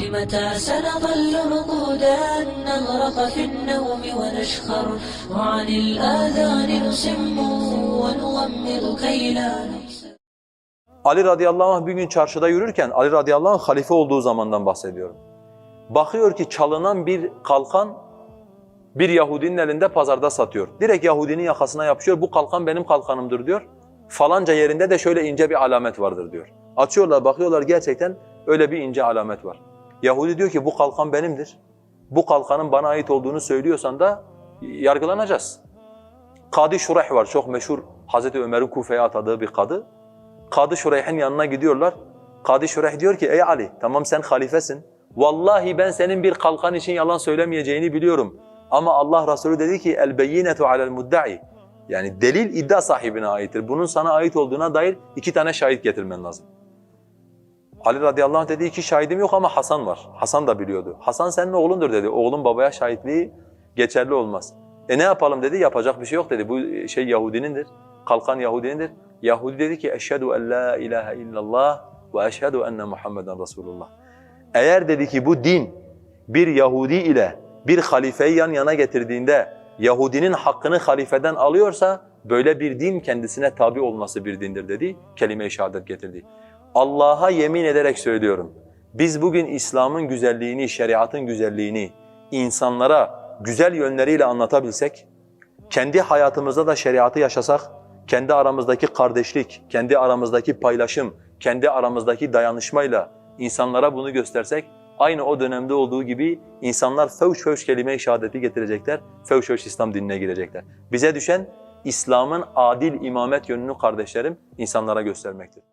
لمتى سنظل رقودا نغرق في النوم ونشخر وعن الآذان نصم ونغمض كي لا نحسن Ali radıyallahu anh bir gün çarşıda yürürken, Ali radıyallahu anh halife olduğu zamandan bahsediyorum. Bakıyor ki çalınan bir kalkan bir Yahudinin elinde pazarda satıyor. Direkt Yahudinin yakasına yapışıyor, bu kalkan benim kalkanımdır diyor. Falanca yerinde de şöyle ince bir alamet vardır diyor. Açıyorlar, bakıyorlar gerçekten öyle bir ince alamet var. Yahudi diyor ki bu kalkan benimdir. Bu kalkanın bana ait olduğunu söylüyorsan da yargılanacağız. Kadı Şurayh var, çok meşhur Hazreti Ömer'in Kufe'ye atadığı bir kadı. Kadı Şureyh'in yanına gidiyorlar. Kadı Şureyh diyor ki ey Ali tamam sen halifesin. Vallahi ben senin bir kalkan için yalan söylemeyeceğini biliyorum. Ama Allah Resulü dedi ki el beyinetu alel mudda'i. Yani delil iddia sahibine aittir. Bunun sana ait olduğuna dair iki tane şahit getirmen lazım. Ali radıyallahu anh dedi iki şahidim yok ama Hasan var. Hasan da biliyordu. Hasan senin oğlundur dedi. Oğlun babaya şahitliği geçerli olmaz. E ne yapalım dedi. Yapacak bir şey yok dedi. Bu şey Yahudinindir. Kalkan Yahudinindir. Yahudi dedi ki eşhedü en la ilahe illallah ve eşhedü enne Muhammeden Resulullah. Eğer dedi ki bu din bir Yahudi ile bir halifeyi yan yana getirdiğinde Yahudinin hakkını halifeden alıyorsa böyle bir din kendisine tabi olması bir dindir dedi. Kelime-i şehadet getirdi. Allah'a yemin ederek söylüyorum. Biz bugün İslam'ın güzelliğini, şeriatın güzelliğini insanlara güzel yönleriyle anlatabilsek, kendi hayatımızda da şeriatı yaşasak, kendi aramızdaki kardeşlik, kendi aramızdaki paylaşım, kendi aramızdaki dayanışmayla insanlara bunu göstersek, aynı o dönemde olduğu gibi insanlar fevş fevş kelime-i şehadeti getirecekler, fevş fevş İslam dinine girecekler. Bize düşen İslam'ın adil imamet yönünü kardeşlerim insanlara göstermektir.